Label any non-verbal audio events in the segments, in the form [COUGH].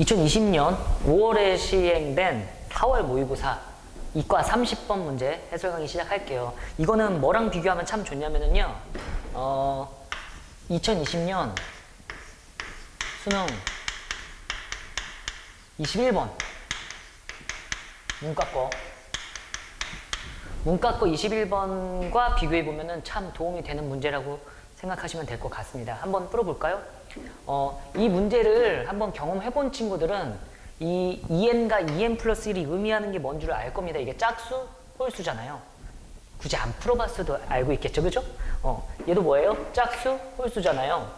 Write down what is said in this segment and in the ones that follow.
2020년 5월에 시행된 4월 모의고사 이과 30번 문제 해설 강의 시작할게요. 이거는 뭐랑 비교하면 참 좋냐면은요. 어, 2020년 수능 21번 문과 거 문과 거 21번과 비교해 보면은 참 도움이 되는 문제라고 생각하시면 될 것 같습니다. 한번 풀어볼까요? 어, 이 문제를 한번 경험해 본 친구들은 이 2n과 2n 플러스 1이 의미하는 게 뭔 줄 알 겁니다. 이게 짝수, 홀수잖아요. 굳이 안 풀어봤어도 알고 있겠죠, 그죠? 어, 얘도 뭐예요? 짝수, 홀수잖아요.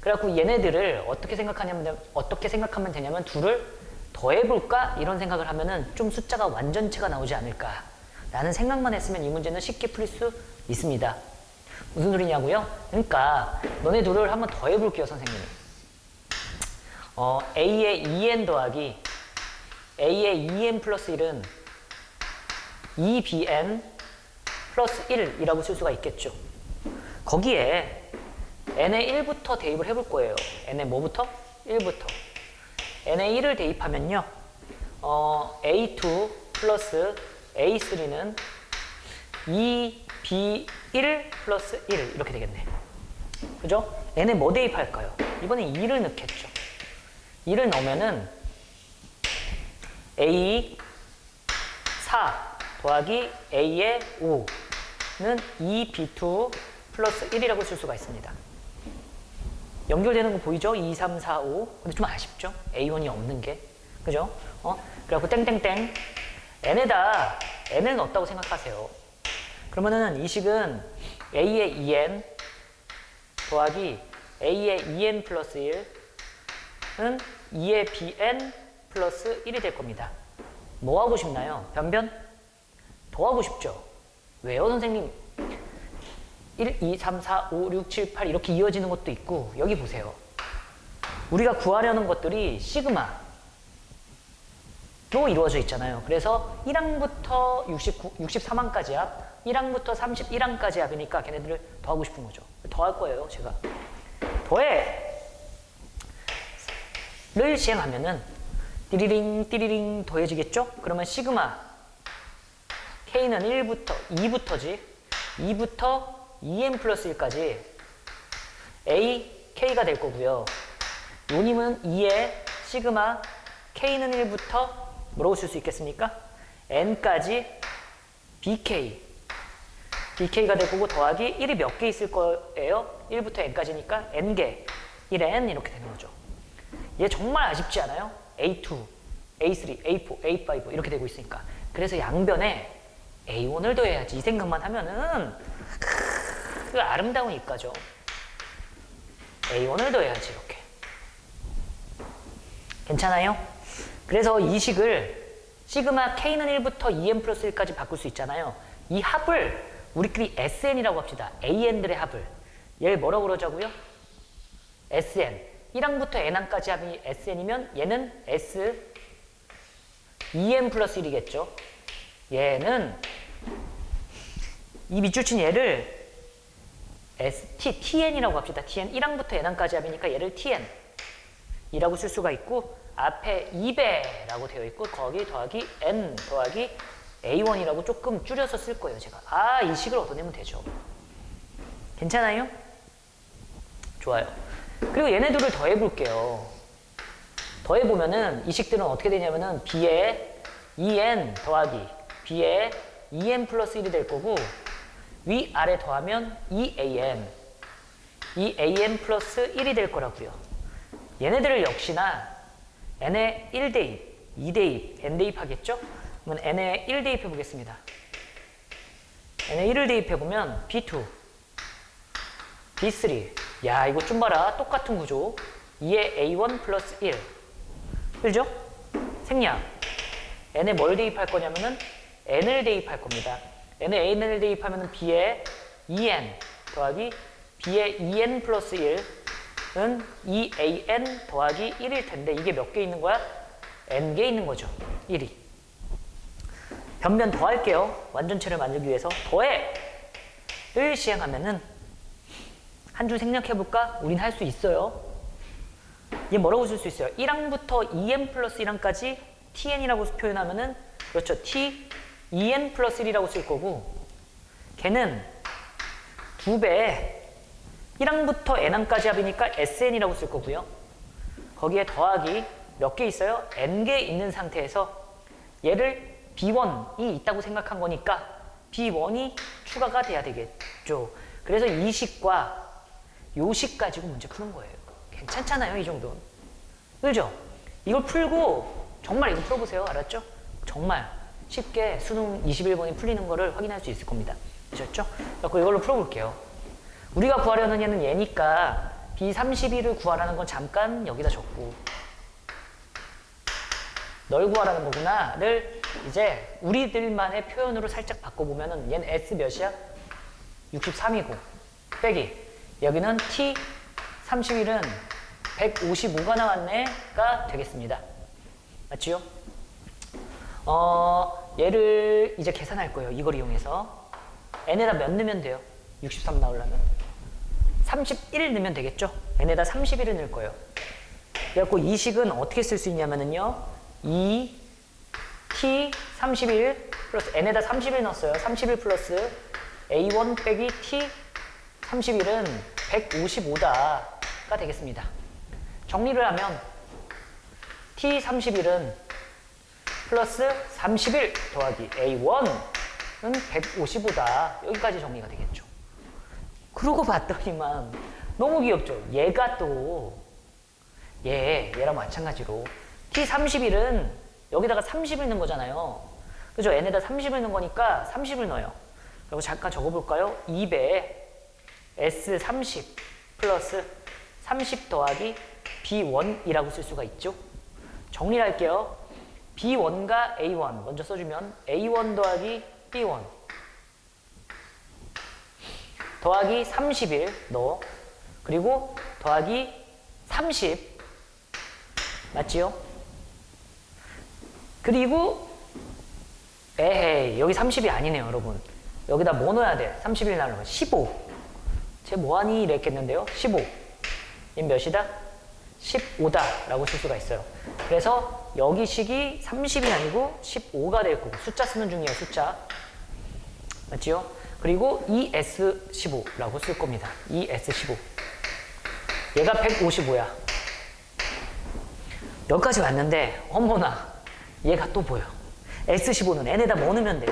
그래갖고 얘네들을 어떻게 생각하냐면 어떻게 생각하면 되냐면 둘을 더해볼까 이런 생각을 하면은 좀 숫자가 완전체가 나오지 않을까 라는 생각만 했으면 이 문제는 쉽게 풀릴 수 있습니다. 무슨 소리냐고요? 그러니까 너네 둘을 한번 더 해볼게요, 선생님. 어, a의 2n 더하기 a의 2n 플러스 1은 2bn 플러스 1이라고 쓸 수가 있겠죠. 거기에 n의 1부터 대입을 해볼 거예요. n의 뭐부터? 1부터. n의 1을 대입하면요. 어, a2 플러스 a3는 2b1 플러스 1 이렇게 되겠네. 그죠? n에 뭐 대입할까요? 이번엔 2를 넣겠죠. 2를 넣으면은 a 4 더하기 a의 5는 2b2 플러스 1이라고 쓸 수가 있습니다. 연결되는 거 보이죠? 2, 3, 4, 5. 근데 좀 아쉽죠? A1이 없는 게. 그죠? 어? 그래갖고 땡땡땡. n에다 n을 넣었다고 생각하세요. 그러면은 이 식은 a의 2n 더하기 a의 2n 플러스 1은 2의 bn 플러스 1이 될 겁니다. 뭐 하고 싶나요? 변변? 더 하고 싶죠? 왜요, 선생님? 1, 2, 3, 4, 5, 6, 7, 8 이렇게 이어지는 것도 있고 여기 보세요. 우리가 구하려는 것들이 시그마 로 이루어져 있잖아요. 그래서 1항부터 69, 63항까지 합, 1항부터 31항까지 합이니까 걔네들을 더하고 싶은 거죠. 더 할 거예요, 제가. 더해! 를 시행하면은 띠리링 띠리링 더해지겠죠? 그러면 시그마 K는 1부터 2부터지 2부터 2n 플러스 1까지 A, K가 될 거고요. 요님은 2에 시그마 K는 1부터 뭐라고 쓸수 있겠습니까? N까지 BK BK가 될 거고 더하기 1이 몇 개 있을 거예요? 1부터 N까지니까 N개 1N 이렇게 되는 거죠. 얘 정말 아쉽지 않아요? A2, A3, A4, A5 이렇게 되고 있으니까 그래서 양변에 A1을 더해야지 이 생각만 하면은 그 아름다운 입가죠. A1을 더해야지 이렇게. 괜찮아요? 그래서 이 식을 시그마 K는 1부터 2n 플러스 1까지 바꿀 수 있잖아요. 이 합을 우리끼리 SN이라고 합시다. AN들의 합을. 얘를 뭐라고 그러자고요? SN. 1항부터 n항까지 합이 SN이면 얘는 S 2n 플러스 1이겠죠. 얘는 이 밑줄 친 얘를 ST, TN이라고 합시다. TN. 1항부터 n항까지 합이니까 얘를 TN 이라고 쓸 수가 있고 앞에 2배라고 되어 있고 거기 더하기 N 더하기 A1이라고 조금 줄여서 쓸 거예요. 제가. 아, 이 식을 얻어내면 되죠. 괜찮아요? 좋아요. 그리고 얘네 들을 더해 볼게요. 더해 보면은 이 식들은 어떻게 되냐면은 b에 2n 더하기 b에 2n 플러스 1이 될 거고 위 아래 더하면 2an 2an 플러스 1이 될 거라고요. 얘네들을 역시나 n에 1대입, 2대입, n 대입 하겠죠? 그러면 n에 1 대입해 보겠습니다. n에 1을 대입해 보면 b2 B3. 야, 이거 좀 봐라. 똑같은 구조. 2에 A1 플러스 1. 그죠? 생략. n에 뭘 대입할 거냐면은 n을 대입할 겁니다. n에 an을 대입하면은 b에 2n 더하기 b에 2n 플러스 1은 2an 더하기 1일 텐데 이게 몇 개 있는 거야? n개 있는 거죠. 1이. 변변 더할게요. 완전체를 만들기 위해서 더해! 를 시행하면은 한 줄 생략해볼까? 우린 할 수 있어요. 얘 뭐라고 쓸 수 있어요? 1항부터 2n 플러스 1항까지 tn이라고 표현하면은 그렇죠. t 2n 플러스 1이라고 쓸 거고 걔는 두 배 1항부터 n항까지 합이니까 sn이라고 쓸 거고요. 거기에 더하기 몇 개 있어요? n개 있는 상태에서 얘를 b1이 있다고 생각한 거니까 b1이 추가가 돼야 되겠죠. 그래서 이 식과 요 식 가지고 문제 푸는 거예요. 괜찮잖아요, 이 정도는. 그죠? 이걸 풀고 정말 이거 풀어보세요. 알았죠? 정말 쉽게 수능 21번이 풀리는 거를 확인할 수 있을 겁니다. 아셨죠? 그래서 이걸로 풀어볼게요. 우리가 구하려는 얘는 얘니까 B31을 구하라는 건 잠깐 여기다 적고 널 구하라는 거구나를 이제 우리들만의 표현으로 살짝 바꿔보면은 얘는 S 몇이야? 63이고 빼기 여기는 T 31은 155가 나왔네가 되겠습니다. 맞지요? 어, 얘를 이제 계산할 거예요. 이걸 이용해서 n에다 몇 넣으면 돼요? 63 나오려면 31 넣으면 되겠죠? n에다 31을 넣을 거예요. 그래갖고 이 식은 어떻게 쓸 수 있냐면은요. 2 t 31 플러스 n에다 31 넣었어요. 31 플러스 a1 빼기 t 31은 155다가 되겠습니다. 정리를 하면 t 31은 플러스 31 더하기 a1은 155다. 여기까지 정리가 되겠죠. 그러고 봤더니만 너무 귀엽죠. 얘가 또 얘, 얘랑 마찬가지로 T31은 여기다가 30을 넣은 거잖아요. 그죠? n에다 30을 넣은 거니까 30을 넣어요. 그리고 잠깐 적어볼까요? 2배에 S30 플러스 30 더하기 B1이라고 쓸 수가 있죠. 정리를 할게요. B1과 A1 먼저 써주면 A1 더하기 B1 더하기 31 넣어 그리고 더하기 30 맞지요? 그리고 에헤이 여기 30이 아니네요 여러분. 여기다 뭐 넣어야 돼? 31 나누면 15 쟤 뭐하니? 이랬겠는데요? 15얘 몇이다? 15다 라고 쓸 수가 있어요. 그래서 여기 식이 30이 아니고 15가 될 거고 숫자 쓰는 중이에요 숫자. 맞지요? 그리고 ES15라고 쓸 겁니다. ES15 얘가 155야. 여기까지 왔는데 어머나 얘가 또 보여. S15는 n에다 뭐 넣으면 돼?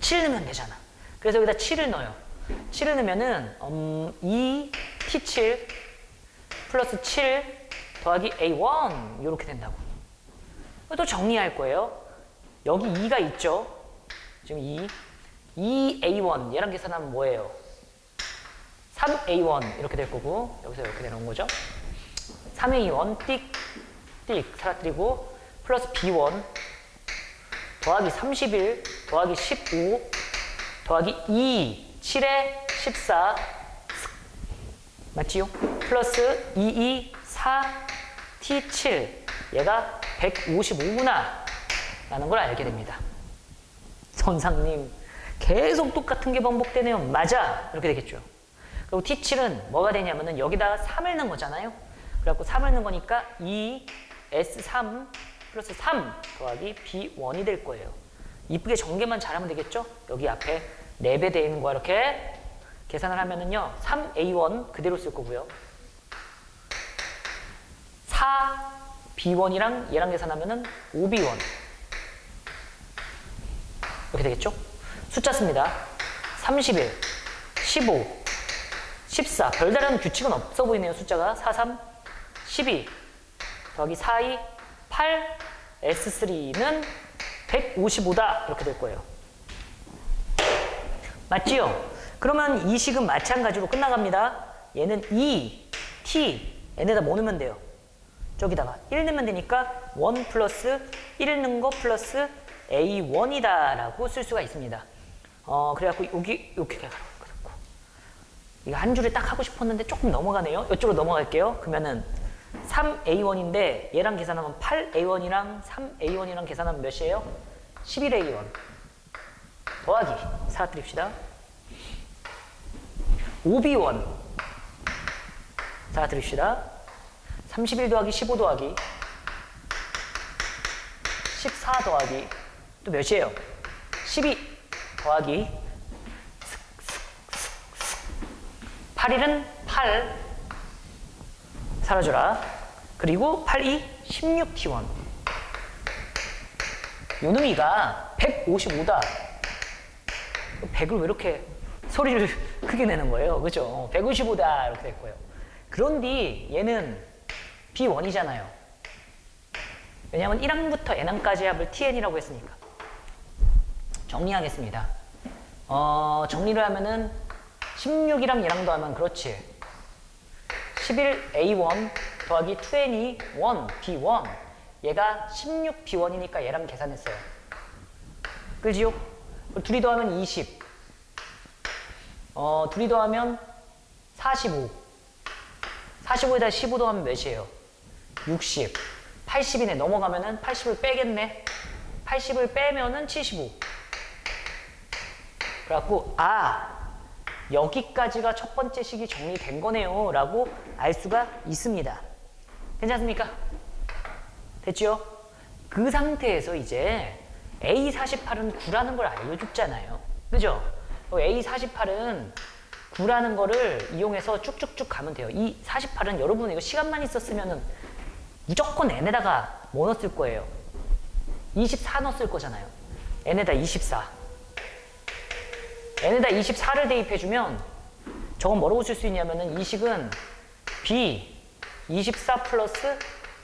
7 넣으면 되잖아. 그래서 여기다 7을 넣어요. 7을 넣으면은 음, 2 T7 플러스 7 더하기 A1 이렇게 된다고. 또 정리할 거예요. 여기 2가 있죠? 지금 2 2A1 얘랑 계산하면 뭐예요? 3A1 이렇게 될 거고 여기서 이렇게 되는 거죠? 3A1 띡, 띡 사라뜨리고 플러스 B1 더하기 31 더하기 15 더하기 2 7에 14 맞지요? 플러스 22 4 T7 얘가 155구나 라는 걸 알게 됩니다. 선상님 계속 똑같은 게 반복되네요. 맞아! 이렇게 되겠죠. 그리고 T7은 뭐가 되냐면은 여기다가 3을 넣은 거잖아요. 그래갖고 3을 넣은 거니까 2 S3 플러스 3 더하기 B1이 될 거예요. 이쁘게 전개만 잘하면 되겠죠? 여기 앞에 4배 되어 있는 거 이렇게 계산을 하면은요. 3A1 그대로 쓸 거고요. 4B1이랑 얘랑 계산하면은 5B1 이렇게 되겠죠? 숫자 씁니다. 31, 15, 14 별다른 규칙은 없어 보이네요. 숫자가 43, 12 더하기 42 8 S3는 155다 이렇게 될 거예요. 맞지요? 그러면 이 식은 마찬가지로 끝나갑니다. 얘는 2, T, n에다 뭐 넣으면 돼요? 저기다가 1 넣으면 되니까 1 플러스 1 넣은 거 플러스 A1이다 라고 쓸 수가 있습니다. 어, 그래갖고 여기 이렇게 가고 이거 한 줄에 딱 하고 싶었는데 조금 넘어가네요. 이쪽으로 넘어갈게요. 그러면은 3A1인데 얘랑 계산하면 8A1이랑 3A1이랑 계산하면 몇이에요? 11A1 더하기 사라뜨립시다 5B1 사라뜨립시다 31 더하기 15 더하기 14 더하기 또 몇이에요? 12 더하기 8일은 8 사라져라. 그리고 8, 2, 16T1. 요놈이가 155다. 100을 왜 이렇게 소리를 [LAUGHS] 크게 내는 거예요? 그죠? 155다. 이렇게 될 거예요. 그런데 얘는 B1이잖아요. 왜냐하면 1항부터 N항까지 합을 TN이라고 했으니까. 정리하겠습니다. 어, 정리를 하면은 16이랑 얘랑 더하면 그렇지. 11A1 더하기 2N이 1 B1 얘가 16B1이니까 얘랑 계산했어요. 그지요? 둘이 더하면 20 어, 둘이 더하면 45 45에다 15 더하면 몇이에요? 60 80이네. 넘어가면은 80을 빼겠네. 80을 빼면은 75 그래갖고 아 여기까지가 첫 번째 식이 정리된 거네요. 라고 알 수가 있습니다 괜찮습니까? 됐죠? 그 상태에서 이제 A48은 9라는 걸 알려줬잖아요 그죠? A48은 9라는 거를 이용해서 쭉쭉쭉 가면 돼요 이 48은 여러분 이거 시간만 있었으면은 무조건 n에다가 뭐 넣었을 거예요? 24 넣었을 거잖아요 n에다 24 n에다 24를 대입해주면 저건 뭐라고 쓸 수 있냐면은 이 식은 b 24 플러스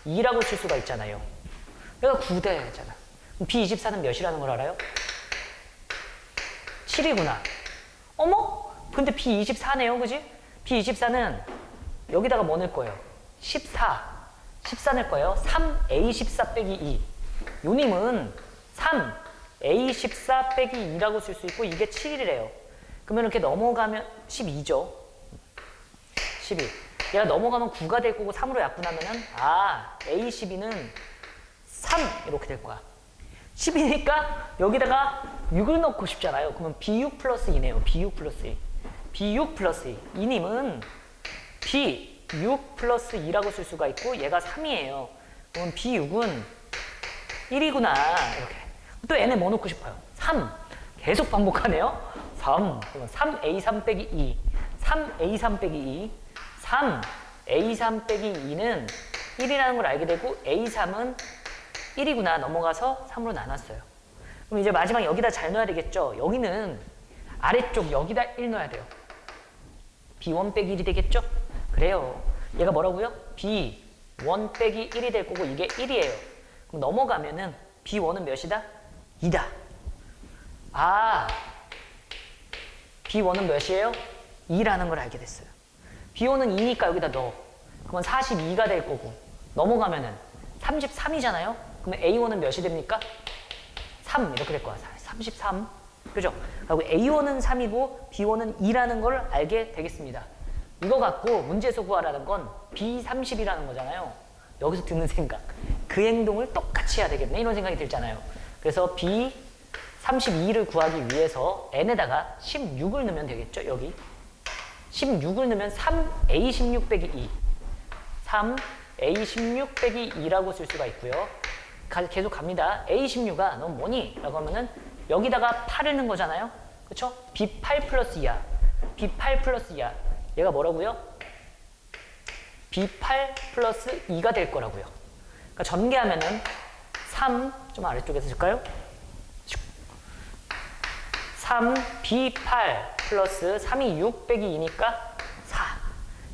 2라고 쓸 수가 있잖아요. 그러니까 9대잖아. b 24는 몇이라는 걸 알아요? 7이구나. 어머? 근데 b 24네요, 그지? b 24는 여기다가 뭐 넣을 거예요? 14. 14 넣을 거예요. 3a14 빼기 2. 요님은 3 a14 빼기 2라고 쓸 수 있고 이게 7이래요. 그러면 이렇게 넘어가면 12죠. 12. 얘가 넘어가면 9가 될 거고 3으로 약분하면은 아 a12는 3 이렇게 될 거야. 10이니까 여기다가 6을 넣고 싶잖아요. 그러면 b6 플러스 2네요. b6 플러스 2. b6 플러스 2. 이님은 b6 플러스 2라고 쓸 수가 있고 얘가 3이에요. 그러면 b6은 1이구나 이렇게. 또 n에 뭐 넣고 싶어요? 3. 계속 반복하네요. 3. 그러면 3a3 빼기 2. 3a3 빼기 2. 3. a3 빼기 2는 1이라는 걸 알게 되고 a3은 1이구나 넘어가서 3으로 나눴어요. 그럼 이제 마지막 여기다 잘 넣어야 되겠죠? 여기는 아래쪽 여기다 1 넣어야 돼요. b1 빼기 1이 되겠죠? 그래요. 얘가 뭐라고요? b1 빼기 1이 될 거고 이게 1이에요. 그럼 넘어가면은 b1은 몇이다? 2다. 아, b1은 몇이에요? 2라는 걸 알게 됐어요. B1은 2니까 여기다 넣어. 그러면 42가 될 거고 넘어가면은 33이잖아요. 그러면 a1은 몇이 됩니까? 3 이렇게 될 거야. 33. 그죠? 그리고 a1은 3이고 b1은 2라는 걸 알게 되겠습니다. 이거 갖고 문제에서 구하라는 건 b30이라는 거잖아요. 여기서 드는 생각. 그 행동을 똑같이 해야 되겠네. 이런 생각이 들잖아요. 그래서 b32를 구하기 위해서 n에다가 16을 넣으면 되겠죠. 여기. 16을 넣으면 3a16 빼기 2. 3a16 빼기 2라고 쓸 수가 있고요. 가- 계속 갑니다. a16아 넌 뭐니? 라고 하면은 여기다가 8을 넣은 거잖아요. 그쵸? b8 플러스 2야. b8 플러스 2야. 얘가 뭐라고요? b8 플러스 2가 될 거라고요. 그러니까 전개하면은 3, 좀 아래쪽에서 쓸까요? 3, b8 플러스 3이 6 빼기 2니까 4.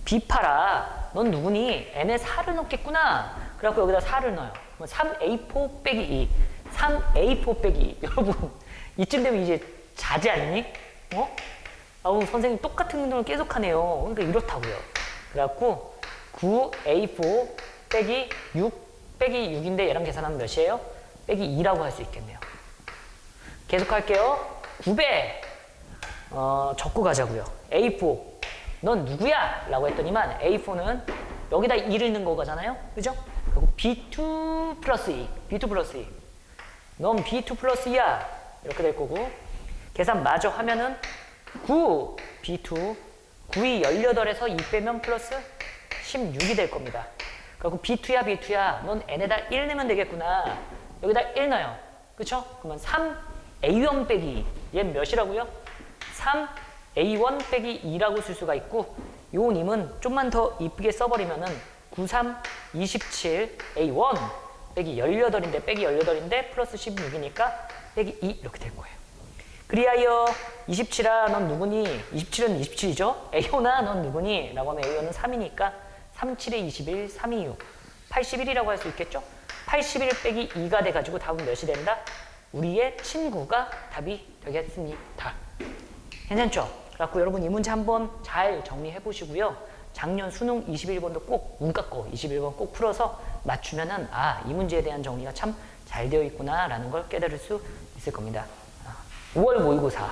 b8아, 넌 누구니? n에 4를 넣겠구나. 그래갖고 여기다 4를 넣어요. 그럼 3a4 빼기 2. 3a4 빼기 2. [LAUGHS] 여러분, 이쯤 되면 이제 자지 않니? 어? 아우, 선생님 똑같은 운동을 계속 하네요. 그러니까 이렇다고요. 그래갖고 9a4 빼기 6 빼기 6인데 얘랑 계산하면 몇이에요? 빼기 2라고 할 수 있겠네요. 계속 할게요. 9배. 어, 적고 가자고요. A4. 넌 누구야? 라고 했더니만 A4는 여기다 2를 넣은 거잖아요. 그죠? 그리고 B2 플러스 2. B2 플러스 2. 넌 B2 플러스 2야. 이렇게 될 거고. 계산 마저 하면은 9 B2. 9이 18에서 2 빼면 플러스 16이 될 겁니다. 그리고 B2야 B2야 넌 n에다 1 넣으면 되겠구나. 여기다 1 넣어요. 그쵸? 그러면 3 A1 빼기 2. 얘 몇이라고요? 3 A1 빼기 2라고 쓸 수가 있고 요 님은 좀만 더 이쁘게 써버리면은 93 27 A1 빼기 18인데 빼기 18인데 플러스 16이니까 빼기 2 이렇게 될 거예요. 그리하여 27아 넌 누구니? 27은 27이죠? A호나 넌 누구니? 라고 하면 A호는 3이니까 37에 21, 3, 2, 6 81이라고 할 수 있겠죠? 81 빼기 2가 돼가지고 답은 몇이 된다? 우리의 친구가 답이 되겠습니다. 괜찮죠? 그래갖고 여러분 이 문제 한번 잘 정리해 보시고요. 작년 수능 21번도 꼭 문과 거 21번 꼭 풀어서 맞추면은 아, 이 문제에 대한 정리가 참 잘 되어 있구나라는 걸 깨달을 수 있을 겁니다. 아, 5월 모의고사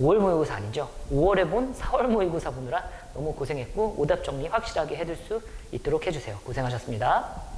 5월 모의고사 아니죠. 5월에 본 4월 모의고사 보느라 너무 고생했고 오답 정리 확실하게 해둘 수 있도록 해주세요. 고생하셨습니다.